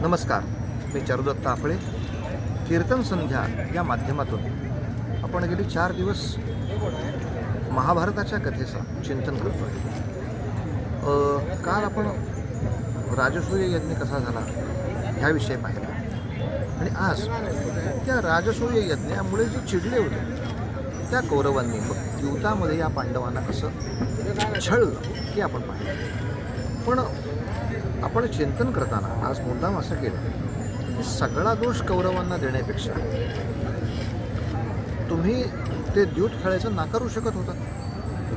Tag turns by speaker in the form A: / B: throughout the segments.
A: नमस्कार मी चारुदत्त आपळे कीर्तन संध्या या माध्यमातून आपण गेली चार दिवस महाभारताच्या कथेचं चिंतन करतो आहे काल आपण राजसूय यज्ञ कसा झाला ह्याविषयी पाहिला. आणि आज त्या राजसूय यज्ञामुळे जे चिडले होते त्या कौरवांनी मग युतामध्ये या पांडवांना कसं छळलं हे आपण पाहिलं. पण आपण चिंतन करताना आज मुद्दाम असं केलं की सगळा दोष कौरवांना देण्यापेक्षा तुम्ही ते द्यूत खेळायचं नाकारू शकत होता.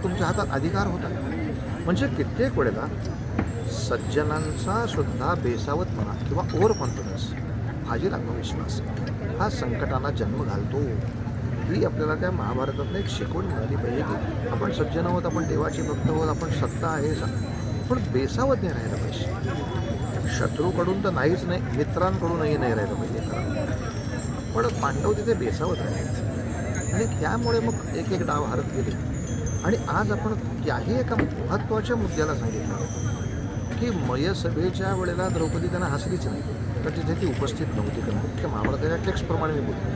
A: तुमच्या हातात अधिकार होता. म्हणजे कित्येक वेळेला सज्जनांचा सुद्धा बेसावतपणा किंवा ओव्हर कॉन्फिडन्स फाजील आत्मविश्वास हा संकटांना जन्म घालतो. ही आपल्याला त्या महाभारतातनं एक शिकवण मिळाली पाहिजे की आपण सज्जन आहोत आपण देवाचे भक्त आहोत आपण सत्ता आहे पण बेसावत नाही राहायला पाहिजे. शत्रूकडून तर नाहीच नाही मित्रांकडूनही नाही राहिलं पाहिजे. खरं पण पांडव तिथे बेसावत राहिले आणि त्यामुळे मग एक एक डाव हरत गेले. आणि आज आपण त्याही एका महत्त्वाच्या मुद्द्याला सांगितलं. की मयसभेच्या वेळेला द्रौपदी त्यांना हसलीच नाही. तर तिथे ती उपस्थित नव्हती कारण मुख्य महाभारताच्या टेक्स्टप्रमाणे मी बोलतो.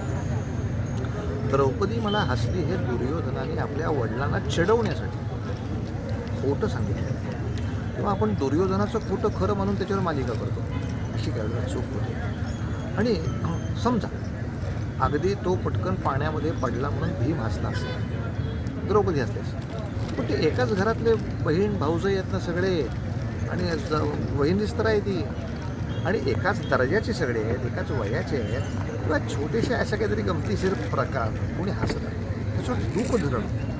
A: द्रौपदी मला हसली हे दुर्योधनाने आपल्या वडिलांना चिडवण्यासाठी खोटं सांगितलं. किंवा आपण दुर्योधनाचं खोटं खरं म्हणून त्याच्यावर मालिका करतो. अशी करायला चूक होते. आणि समजा अगदी तो पटकन पाण्यामध्ये पडला म्हणून भीम हसला असेल. द्रौपदी असल्यास पण ते एकाच घरातले बहीण भाऊजही आहेत ना सगळे. आणि ज- वहिनीच तर आहे ती. आणि एकाच दर्जाचे सगळे आहेत एकाच वयाचे आहेत. किंवा छोटेशा अशा काहीतरी गमतीशीर प्रकार. कोणी हसत आहे. त्याच्यावर दुःख धरणं.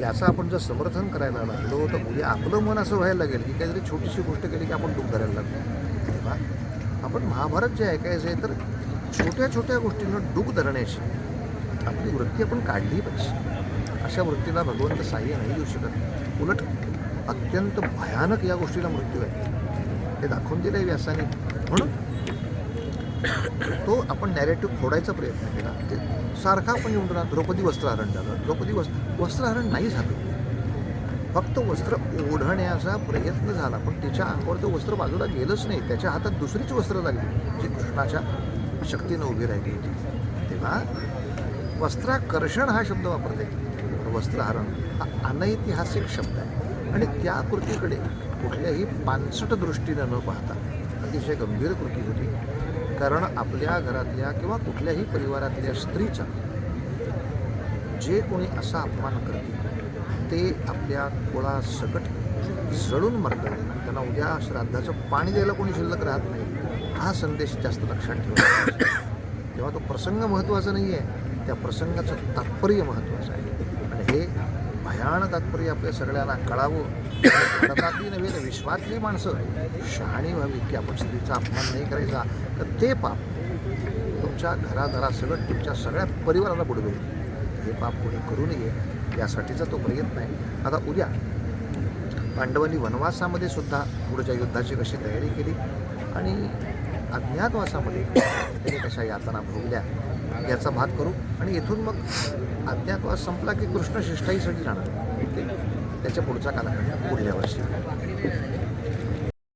A: याचं आपण जर समर्थन करायला लागलो तर उद्या आपलं मन असं व्हायला लागेल की काहीतरी छोटीशी गोष्ट केली की आपण दुःख धरायला लागलो. तेव्हा आपण महाभारत जे ऐकायचं आहे तर छोट्या छोट्या गोष्टींना डूब धरण्याची आपली वृत्ती आपण काढली पाहिजे. अशा वृत्तीला भगवंत साह्य नाही देऊ शकत. उलट अत्यंत भयानक या गोष्टीला मृत्यू आहे. हे दाखवून दिलं आहे व्यासाने. म्हणून तो आपण नॅरेटिव्ह फोडायचा प्रयत्न केला. ते सारखा आपण येऊन राहणार द्रौपदी वस्त्रहरण झालं द्रौपदी वस्त्र वस्त्रहरण नाही झालं. फक्त वस्त्र ओढण्याचा प्रयत्न झाला. पण तिच्या अंगावर ते वस्त्र बाजूला गेलंच नाही. त्याच्या हातात दुसरीच वस्त्र लागली. जी कृष्णाच्या शक्तीनं उभी राहिली होती. तेव्हा वस्त्राकर्षण हा शब्द वापरते वस्त्रहरण हा अनैतिहासिक शब्द आहे. आणि त्या कृतीकडे कुठल्याही पानसट दृष्टीनं न पाहता अतिशय गंभीर कृती होती. कारण आपल्या घरातल्या किंवा कुठल्याही परिवारातल्या स्त्रीचा जे कोणी असा अपमान करते ते आपल्या कुळासकट जळून मरतात आणि त्यांना उद्या श्राद्धाचं पाणी द्यायला कोणी शिल्लक राहत नाही हा संदेश जास्त लक्षात ठेवा तेव्हा तो प्रसंग महत्त्वाचा नाही आहे त्या प्रसंगाचं तात्पर्य महत्त्वाचं आहे. आणि हे भयानक तात्पर्य आपल्या सगळ्यांना कळावं. भारतातली नव्हे तर विश्वातली माणसं शहाणी व्हावी की आपण स्त्रीचा अपमान नाही करायचा. तर ते पाप तुमच्या घरादारासकट तुमच्या सगळ्या परिवाराला बुडवेल हे पाप कोणी करू नये यासाठीचा तो प्रयत्न आहे. आता उद्या पांडवांनी वनवासामध्ये सुद्धा पुढच्या युद्धाची कशी तयारी केली? आणि अज्ञातवासामध्ये त्यांनी कशा यातना भोगल्या? याचा भाग करू आणि इथून मग अज्ञातवास संपला की कृष्ण शिष्टाईसाठी जाणार त्याच्या पुढचा कालखंड पुढल्या वर्षी.